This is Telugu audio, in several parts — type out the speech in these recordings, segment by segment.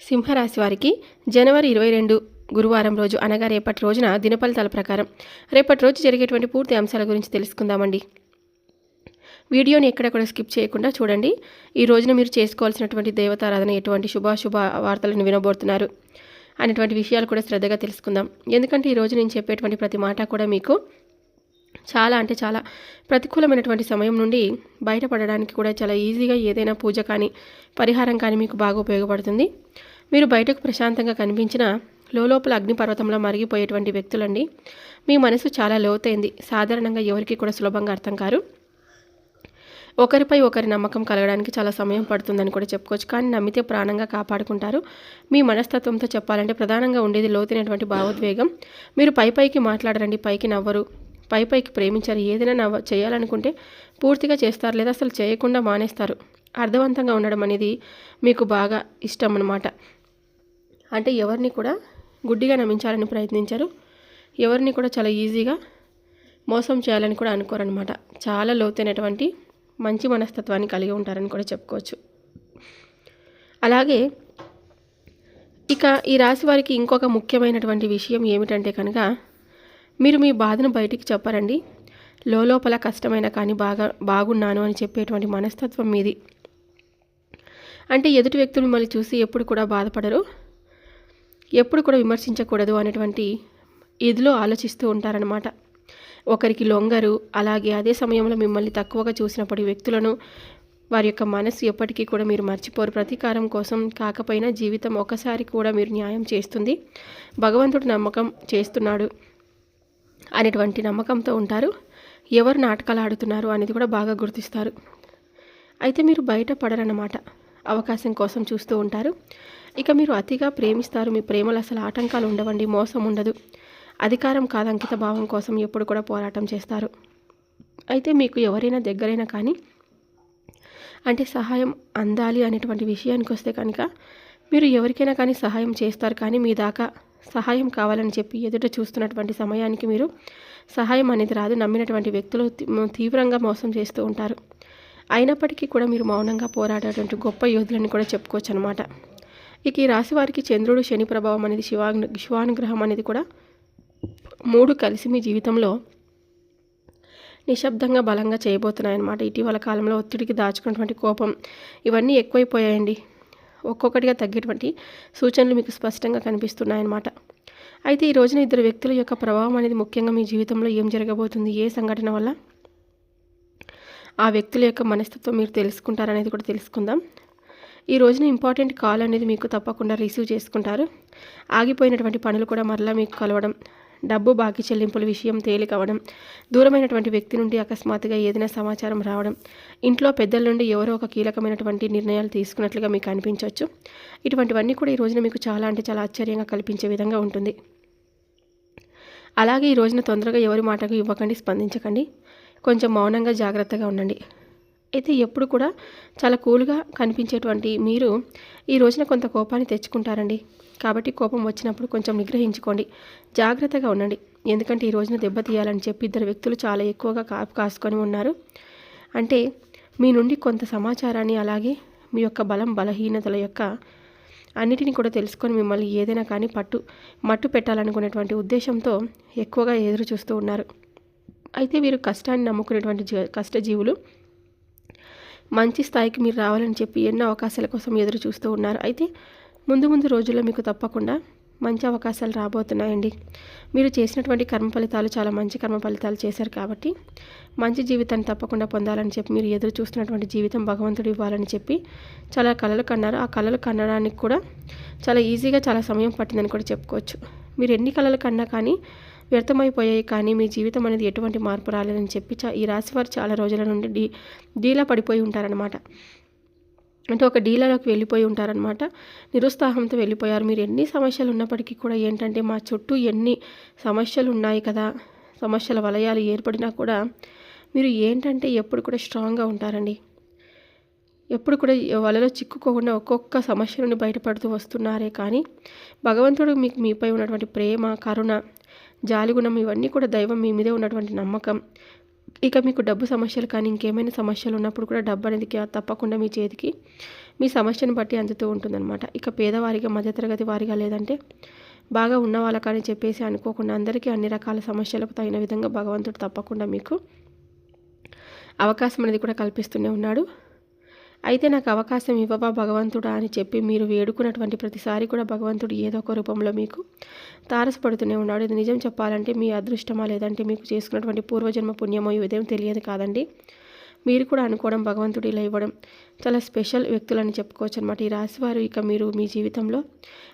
సింహరాశి వారికి జనవరి ఇరవై రెండు గురువారం రోజు అనగా రేపటి రోజున దినఫలితాల ప్రకారం రేపటి రోజు జరిగేటువంటి పూర్తి అంశాల గురించి తెలుసుకుందామండి. వీడియోని ఎక్కడ కూడా స్కిప్ చేయకుండా చూడండి. ఈ రోజున మీరు చేసుకోవాల్సినటువంటి దేవతారాధన ఎటువంటి శుభాశుభ వార్తలను వినబోతున్నారు అనేటువంటి విషయాలు కూడా శ్రద్ధగా తెలుసుకుందాం. ఎందుకంటే ఈ రోజు నేను చెప్పేటువంటి ప్రతి మాట కూడా మీకు చాలా అంటే చాలా ప్రతికూలమైనటువంటి సమయం నుండి బయటపడడానికి కూడా చాలా ఈజీగా ఏదైనా పూజ కానీ పరిహారం కానీ మీకు బాగా ఉపయోగపడుతుంది. మీరు బయటకు ప్రశాంతంగా కనిపించిన లోపల అగ్నిపర్వతంలో మరిగిపోయేటువంటి వ్యక్తులండి. మీ మనసు చాలా లోతైంది. సాధారణంగా ఎవరికి కూడా సులభంగా అర్థం కారు. ఒకరిపై ఒకరి నమ్మకం కలగడానికి చాలా సమయం పడుతుందని కూడా చెప్పుకోవచ్చు. కానీ నమ్మితే ప్రాణంగా కాపాడుకుంటారు. మీ మనస్తత్వంతో చెప్పాలంటే ప్రధానంగా ఉండేది లోతైనటువంటి భావోద్వేగం. మీరు పై పైకి మాట్లాడరండి పైకి నవ్వరు. పై పైకి ప్రేమించారు. ఏదైనా నవ్వ చేయాలనుకుంటే పూర్తిగా చేస్తారు లేదా అసలు చేయకుండా మానేస్తారు. అర్థవంతంగా ఉండడం అనేది మీకు బాగా ఇష్టం అన్నమాట. అంటే ఎవరిని కూడా గుడ్డిగా నమ్మించాలని ప్రయత్నించారు. ఎవరిని కూడా చాలా ఈజీగా మోసం చేయాలని కూడా అనుకోరనమాట చాలా లోతైనటువంటి మంచి మనస్తత్వాన్ని కలిగి ఉంటారని కూడా చెప్పుకోవచ్చు. అలాగే ఇక ఈ రాశి వారికి ఇంకొక ముఖ్యమైనటువంటి విషయం ఏమిటంటే కనుక మీరు మీ బాధను బయటికి చెప్పరండి. లోపల కష్టమైన కానీ బాగా బాగున్నాను అని చెప్పేటువంటి మనస్తత్వం మీది. అంటే ఎదుటి వ్యక్తులు మిమ్మల్ని చూసి ఎప్పుడు కూడా బాధపడరు. ఎప్పుడు కూడా విమర్శించకూడదు అనేటువంటి ఇదిలో ఆలోచిస్తూ ఉంటారనమాట ఒకరికి లొంగరు అలాగే అదే సమయంలో మిమ్మల్ని తక్కువగా చూసినప్పటి వ్యక్తులను వారి యొక్క మనసు ఎప్పటికీ కూడా మీరు మర్చిపోరు. ప్రతీకారం కోసం కాకపోయినా జీవితం ఒకసారి కూడా మీరు న్యాయం చేస్తుంది. భగవంతుడు నమ్మకం చేస్తున్నాడు. అనేటువంటి నమ్మకంతో ఉంటారు. ఎవరు నాటకాలు ఆడుతున్నారు అనేది కూడా బాగా గుర్తిస్తారు. అయితే మీరు బయట పడరన్నమాట. అవకాశం కోసం చూస్తూ ఉంటారు. ఇక మీరు అతిగా ప్రేమిస్తారు. మీ ప్రేమలో అసలు ఆటంకాలు ఉండవండి. మోసం ఉండదు. అధికారం కాదు అంకిత భావం కోసం ఎప్పుడు కూడా పోరాటం చేస్తారు. అయితే మీకు ఎవరైనా దగ్గరైనా కానీ అంటే సహాయం అందాలి అనేటువంటి విషయానికి వస్తే కనుక మీరు ఎవరికైనా కానీ సహాయం చేస్తారు. కానీ మీ దాకా సహాయం కావాలని చెప్పి ఎదుట చూస్తున్నటువంటి సమయానికి మీరు సహాయం అనేది రాదు. నమ్మినటువంటి వ్యక్తులు తీవ్రంగా మోసం చేస్తూ ఉంటారు. అయినప్పటికీ కూడా మీరు మౌనంగా పోరాడేటువంటి గొప్ప యోధులని కూడా చెప్పుకోవచ్చు అనమాట ఇక ఈ రాశి వారికి చంద్రుడు శని ప్రభావం అనేది శివాను శివానుగ్రహం అనేది కూడా మూడు కలిసి మీ జీవితంలో నిశ్శబ్దంగా బలంగా చేయబోతున్నాయన్నమాట. ఇటీవల కాలంలో ఒత్తిడికి దాచుకున్నటువంటి కోపం ఇవన్నీ ఎక్కువైపోయాయండి. ఒక్కొక్కటిగా తగ్గేటువంటి సూచనలు మీకు స్పష్టంగా కనిపిస్తున్నాయన్నమాట. అయితే ఈ రోజున ఇద్దరు వ్యక్తుల యొక్క ప్రభావం అనేది ముఖ్యంగా మీ జీవితంలో ఏం జరగబోతుంది? ఏ సంఘటన వల్ల ఆ వ్యక్తుల యొక్క మనస్తత్వం మీరు తెలుసుకుంటారనేది కూడా తెలుసుకుందాం. ఈ రోజున ఇంపార్టెంట్ కాల్ అనేది మీకు తప్పకుండా రిసీవ్ చేసుకుంటారు. ఆగిపోయినటువంటి పనులు కూడా మరలా మీకు కలవడం డబ్బు బాకీ చెల్లింపుల విషయం తేలికవడం దూరమైనటువంటి వ్యక్తి నుండి అకస్మాత్తుగా ఏదైనా సమాచారం రావడం ఇంట్లో పెద్దల నుండి ఎవరో ఒక కీలకమైనటువంటి నిర్ణయాలు తీసుకున్నట్లుగా మీకు అనిపించవచ్చు. ఇటువంటివన్నీ కూడా ఈ రోజున మీకు చాలా అంటే చాలా ఆశ్చర్యంగా కల్పించే విధంగా ఉంటుంది. అలాగే ఈ రోజున తొందరగా ఎవరి మాటకు ఇవ్వకండి స్పందించకండి. కొంచెం మౌనంగా జాగ్రత్తగా ఉండండి. అయితే ఎప్పుడు కూడా చాలా కూల్గా కనిపించేటువంటి మీరు ఈ రోజున కొంత కోపాన్ని తెచ్చుకుంటారండి. కాబట్టి కోపం వచ్చినప్పుడు కొంచెం నిగ్రహించుకోండి. జాగ్రత్తగా ఉండండి. ఎందుకంటే ఈ రోజున దెబ్బతీయాలని చెప్పి ఇద్దరు వ్యక్తులు చాలా ఎక్కువగా కాపు కాసుకొని ఉన్నారు. అంటే మీ నుండి కొంత సమాచారాన్ని అలాగే మీ యొక్క బలం బలహీనతల యొక్క అన్నిటిని కూడా తెలుసుకొని మిమ్మల్ని ఏదైనా కానీ పట్టు మట్టు పెట్టాలనుకునేటువంటి ఉద్దేశంతో ఎక్కువగా ఎదురు చూస్తూ ఉన్నారు. అయితే వీరు కష్టాన్ని నమ్ముకునేటువంటి కష్టజీవులు మంచి స్థాయికి మీరు రావాలని చెప్పి ఎన్నో అవకాశాల కోసం ఎదురు చూస్తూ ఉన్నారు. అయితే ముందు ముందు రోజుల్లో మీకు తప్పకుండా మంచి అవకాశాలు రాబోతున్నాయండి. మీరు చేసినటువంటి కర్మ ఫలితాలు చాలా మంచి కర్మ ఫలితాలు చేశారు కాబట్టి మంచి జీవితాన్ని తప్పకుండా పొందాలని చెప్పి మీరు ఎదురు చూస్తున్నటువంటి జీవితం భగవంతుడు ఇవ్వాలని చెప్పి చాలా కళలు కన్నారు. ఆ కళలు కన్నడానికి కూడా చాలా ఈజీగా చాలా సమయం పట్టిందని కూడా చెప్పుకోవచ్చు. మీరు ఎన్ని కళలు కన్నా కానీ వ్యర్థమైపోయాయి కానీ మీ జీవితం అనేది ఎటువంటి మార్పు రాలేదని చెప్పి ఈ రాశి వారు చాలా రోజుల నుండి డీ డీలా పడిపోయి ఉంటారనమాట అంటే ఒక డీలర్లోకి వెళ్ళిపోయి ఉంటారనమాట నిరుత్సాహంతో వెళ్ళిపోయారు. మీరు ఎన్ని సమస్యలు ఉన్నప్పటికీ కూడా ఏంటంటే మా చుట్టూ ఎన్ని సమస్యలు ఉన్నాయి కదా సమస్యల వలయాలు ఏర్పడినా కూడా మీరు ఏంటంటే ఎప్పుడు కూడా స్ట్రాంగ్గా ఉంటారండి. ఎప్పుడు కూడా వలలో చిక్కుకోకుండా ఒక్కొక్క సమస్య నుండి బయటపడుతూ వస్తున్నారే కానీ భగవంతుడు మీకు మీపై ఉన్నటువంటి ప్రేమ కరుణ జాలిగుణం ఇవన్నీ కూడా దైవం మీ మీదే ఉన్నటువంటి నమ్మకం. ఇక మీకు డబ్బు సమస్యలు కానీ ఇంకేమైనా సమస్యలు ఉన్నప్పుడు కూడా డబ్బు అనేది తప్పకుండా మీ చేతికి మీ సమస్యను బట్టి అందుతూ ఉంటుందన్నమాట. ఇక పేదవారిగా మధ్యతరగతి వారిగా లేదంటే బాగా ఉన్న వాళ్ళకని చెప్పేసి అనుకోకుండా అందరికీ అన్ని రకాల సమస్యలకు తగిన విధంగా భగవంతుడు తప్పకుండా మీకు అవకాశం అనేది కూడా కల్పిస్తూనే ఉన్నాడు. అయితే నాకు అవకాశం ఇవ్వవా భగవంతుడా అని చెప్పి మీరు వేడుకున్నటువంటి ప్రతిసారి కూడా భగవంతుడు ఏదో ఒక రూపంలో మీకు తారసపడుతూనే ఉన్నాడు. ఇది నిజం చెప్పాలంటే మీ అదృష్టమా లేదంటే మీకు చేసుకున్నటువంటి పూర్వజన్మ పుణ్యమో ఇదేం తెలియదు కాదండి. మీరు కూడా అనుకోవడం భగవంతుడు ఇలా ఇవ్వడం చాలా స్పెషల్ వ్యక్తులని చెప్పుకోవచ్చు అనమాట ఈ రాశివారు ఇక మీరు మీ జీవితంలో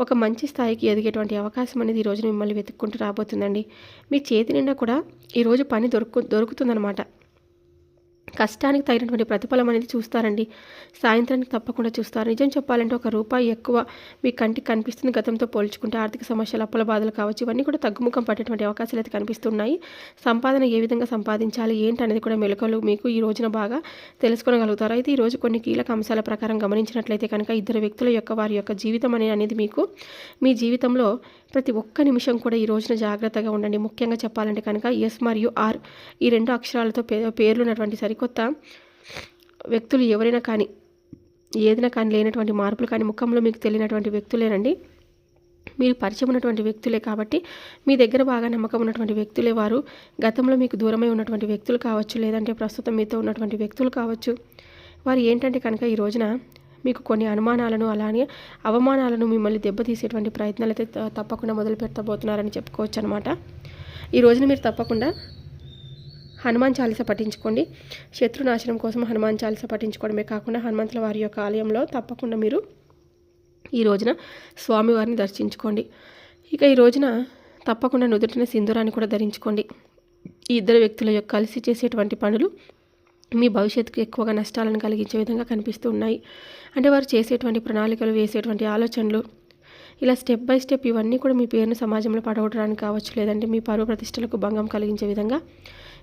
ఒక మంచి స్థాయికి ఎదిగేటువంటి అవకాశం అనేది ఈరోజు మిమ్మల్ని వెతుక్కుంటూ రాబోతుందండి. మీ చేతి నిండా కూడా ఈరోజు పని దొరుకు దొరుకుతుందనమాట కష్టానికి తగినటువంటి ప్రతిఫలం అనేది చూస్తారండి. సాయంత్రానికి తప్పకుండా చూస్తారు. నిజం చెప్పాలంటే ఒక రూపాయి ఎక్కువ మీ కంటికి కనిపిస్తుంది. గతంతో పోల్చుకుంటే ఆర్థిక సమస్యలు అప్పుల బాధలు కావచ్చు ఇవన్నీ కూడా తగ్గుముఖం పట్టేటువంటి అవకాశాలు అయితే కనిపిస్తున్నాయి. సంపాదన ఏ విధంగా సంపాదించాలి ఏంటి అనేది కూడా మెలకలు మీకు ఈ రోజున బాగా తెలుసుకోగలుగుతారు అయితే ఈ రోజు కొన్ని కీలక అంశాల ప్రకారం గమనించినట్లయితే కనుక ఇద్దరు వ్యక్తుల యొక్క వారి యొక్క జీవితం అనేది మీకు మీ జీవితంలో ప్రతి ఒక్క నిమిషం కూడా ఈ రోజున జాగ్రత్తగా ఉండండి. ముఖ్యంగా చెప్పాలంటే కనుక ఎస్ మరియు ఆర్ ఈ రెండు అక్షరాలతో పేర్లు ఉన్నటువంటి సరికొత్త వ్యక్తులు ఎవరైనా కానీ ఏదైనా కానీ లేనటువంటి మార్పులు కానీ ముఖంలో మీకు తెలియనటువంటి వ్యక్తులేనండి. మీరు పరిచయం ఉన్నటువంటి వ్యక్తులే కాబట్టి మీ దగ్గర బాగా నమ్మకం ఉన్నటువంటి వ్యక్తులే వారు. గతంలో మీకు దూరమై ఉన్నటువంటి వ్యక్తులు కావచ్చు లేదంటే ప్రస్తుతం మీతో ఉన్నటువంటి వ్యక్తులు కావచ్చు. వారు ఏంటంటే కనుక ఈ రోజున మీకు కొన్ని అనుమానాలను అలానే అవమానాలను మిమ్మల్ని దెబ్బతీసేటువంటి ప్రయత్నాలు అయితే తప్పకుండా మొదలు పెట్టబోతున్నారని చెప్పుకోవచ్చు అనమాట ఈ రోజున మీరు తప్పకుండా హనుమాన్ చాలీస పఠించుకోండి. శత్రునాశనం కోసం హనుమాన్ చాలీస పఠించుకోవడమే కాకుండా హనుమంతుల వారి యొక్క ఆలయంలో తప్పకుండా మీరు ఈ రోజున స్వామివారిని దర్శించుకోండి. ఇక ఈ రోజున తప్పకుండా నుదుటిన సింధూరాన్ని కూడా ధరించుకోండి. ఈ ఇద్దరు వ్యక్తుల యొక్క కలిసి చేసేటువంటి పనులు మీ భవిష్యత్తుకు ఎక్కువగా నష్టాలను కలిగించే విధంగా కనిపిస్తూ ఉన్నాయి. అంటే వారు చేసేటువంటి ప్రణాళికలు వేసేటువంటి ఆలోచనలు ఇలా స్టెప్ బై స్టెప్ ఇవన్నీ కూడా మీ పేరును సమాజంలో పడగొట్టడానికి కావచ్చు లేదంటే మీ పరువు ప్రతిష్టలకు భంగం కలిగించే విధంగా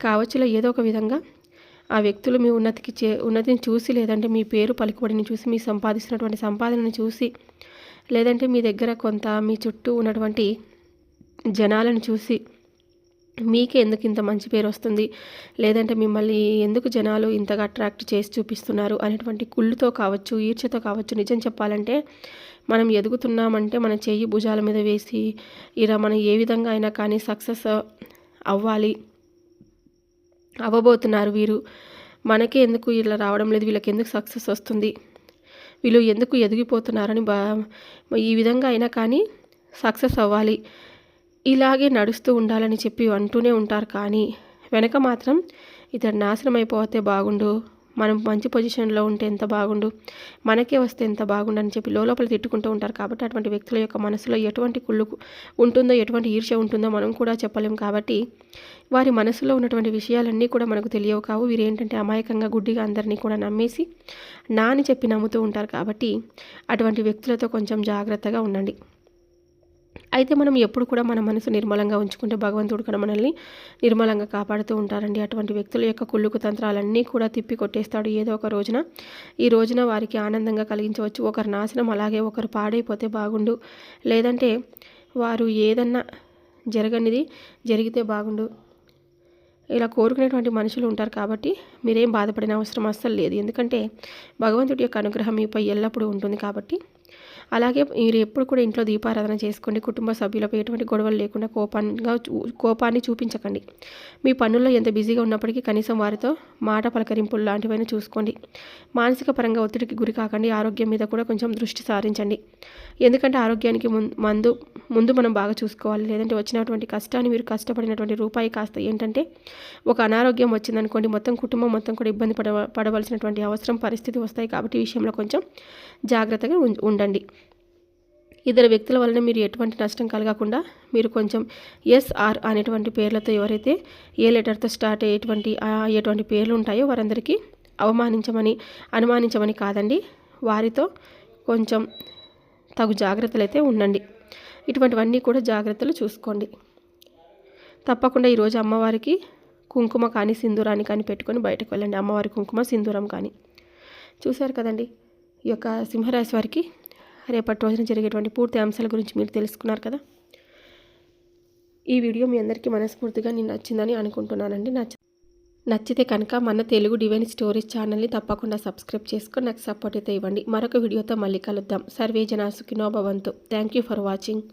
కావచ్చులో ఏదో ఒక విధంగా ఆ వ్యక్తులు మీ ఉన్నతికి చే ఉన్నతిని చూసి లేదంటే మీ పేరు పలుకుబడిని చూసి మీ సంపాదిస్తున్నటువంటి సంపాదనను చూసి లేదంటే మీ దగ్గర కొంత మీ చుట్టూ ఉన్నటువంటి జనాలను చూసి మీకే ఎందుకు ఇంత మంచి పేరు వస్తుంది? లేదంటే మిమ్మల్ని ఎందుకు జనాలు ఇంతగా అట్రాక్ట్ చేసి చూపిస్తున్నారు? అనేటువంటి కుళ్ళుతో కావచ్చు ఈర్చతో కావచ్చు నిజం చెప్పాలంటే మనం ఎదుగుతున్నామంటే మన చెయ్యి భుజాల మీద వేసి ఇలా మనం ఏ విధంగా అయినా కానీ సక్సెస్ అవ్వాలి అవ్వబోతున్నారు వీరు. మనకే ఎందుకు ఇలా రావడం లేదు? వీళ్ళకి ఎందుకు సక్సెస్ వస్తుంది? వీళ్ళు ఎందుకు ఎదిగిపోతున్నారని బా ఈ విధంగా అయినా కానీ సక్సెస్ అవ్వాలి. ఇలాగే నడుస్తూ ఉండాలని చెప్పి అంటూనే ఉంటారు కానీ వెనక మాత్రం ఇతడు నాశనం అయిపోతే బాగుండు. మనం మంచి పొజిషన్లో ఉంటే ఎంత బాగుండు? మనకే వస్తే ఎంత బాగుండు అని చెప్పి లోపల తిట్టుకుంటూ ఉంటారు కాబట్టి అటువంటి వ్యక్తుల యొక్క మనసులో ఎటువంటి కుళ్ళు ఉంటుందో ఎటువంటి ఈర్ష ఉంటుందో మనం కూడా చెప్పలేం కాబట్టి వారి మనసులో ఉన్నటువంటి విషయాలన్నీ కూడా మనకు తెలియవు కావు వీరు ఏంటంటే అమాయకంగా గుడ్డిగా అందరినీ కూడా నమ్మేసి నాని చెప్పి నమ్ముతూ ఉంటారు కాబట్టి అటువంటి వ్యక్తులతో కొంచెం జాగ్రత్తగా ఉండండి. అయితే మనం ఎప్పుడు కూడా మన మనసు నిర్మలంగా ఉంచుకుంటే భగవంతుడు కూడా మనల్ని నిర్మలంగా కాపాడుతూ ఉంటారండి. అటువంటి వ్యక్తుల యొక్క కుళ్ళుకు తంత్రాలన్నీ కూడా తిప్పి కొట్టేస్తాడు. ఏదో ఒక రోజున ఈ రోజున వారికి ఆనందంగా కలిగించవచ్చు. ఒకరు నాశనం అలాగే ఒకరు పాడైపోతే బాగుండు. లేదంటే వారు ఏదన్నా జరగనిది జరిగితే బాగుండు. ఇలా కోరుకునేటువంటి మనుషులు ఉంటారు కాబట్టి మీరేం బాధపడిన అవసరం అస్సలు లేదు. ఎందుకంటే భగవంతుడి యొక్క అనుగ్రహం మీపై ఎల్లప్పుడూ ఉంటుంది కాబట్టి అలాగే మీరు ఎప్పుడు కూడా ఇంట్లో దీపారాధన చేసుకోండి. కుటుంబ సభ్యులపై ఎటువంటి గొడవలు లేకుండా కోపాన్గా కోపాన్ని చూపించకండి. మీ పనుల్లో ఎంత బిజీగా ఉన్నప్పటికీ కనీసం వారితో మాట పలకరింపులు లాంటివైనా చూసుకోండి. మానసిక పరంగా ఒత్తిడికి గురి కాకండి. ఆరోగ్యం మీద కూడా కొంచెం దృష్టి సారించండి. ఎందుకంటే ఆరోగ్యానికి ముందు ముందు మనం బాగా చూసుకోవాలి. లేదంటే వచ్చినటువంటి కష్టాన్ని మీరు కష్టపడినటువంటి రూపాయి కాస్త ఏంటంటే ఒక అనారోగ్యం వచ్చిందనుకోండి. మొత్తం కుటుంబం మొత్తం కూడా ఇబ్బంది పడ పడవలసినటువంటి అవసరం పరిస్థితి వస్తాయి కాబట్టి ఈ విషయంలో కొంచెం జాగ్రత్తగా ఉండండి. ఇద్దరు వ్యక్తుల వలన మీరు ఎటువంటి నష్టం కలగకుండా మీరు కొంచెం ఎస్ఆర్ అనేటువంటి పేర్లతో ఎవరైతే ఏ లెటర్తో స్టార్ట్ అయ్యేటువంటి అయ్యేటువంటి పేర్లు ఉంటాయో వారందరికీ అవమానించమని అనుమానించమని కాదండి. వారితో కొంచెం తగు జాగ్రత్తలు అయితే ఉండండి. ఇటువంటివన్నీ కూడా జాగ్రత్తలు చూసుకోండి. తప్పకుండా ఈరోజు అమ్మవారికి కుంకుమ కానీ సింధూరాన్ని కానీ పెట్టుకొని బయటకు వెళ్ళండి. అమ్మవారి కుంకుమ సింధూరం కానీ. చూశారు కదండి? ఈ యొక్క సింహరాశి వారికి రేపటి రోజున జరిగేటువంటి పూర్తి అంశాల గురించి మీరు తెలుసుకున్నారు కదా. ఈ వీడియో మీ అందరికీ మనస్ఫూర్తిగా నేను నచ్చిందని అనుకుంటున్నానండి. నచ్చ నచ్చితే కనుక మన తెలుగు డివైన్ స్టోరీస్ ఛానల్ని తప్పకుండా సబ్స్క్రైబ్ చేసుకొని నాకు సపోర్ట్ అయితే ఇవ్వండి. మరొక వీడియోతో మళ్ళీ కలుద్దాం. సర్వే జనా భవంతు థ్యాంక్ యూ ఫర్ వాచింగ్.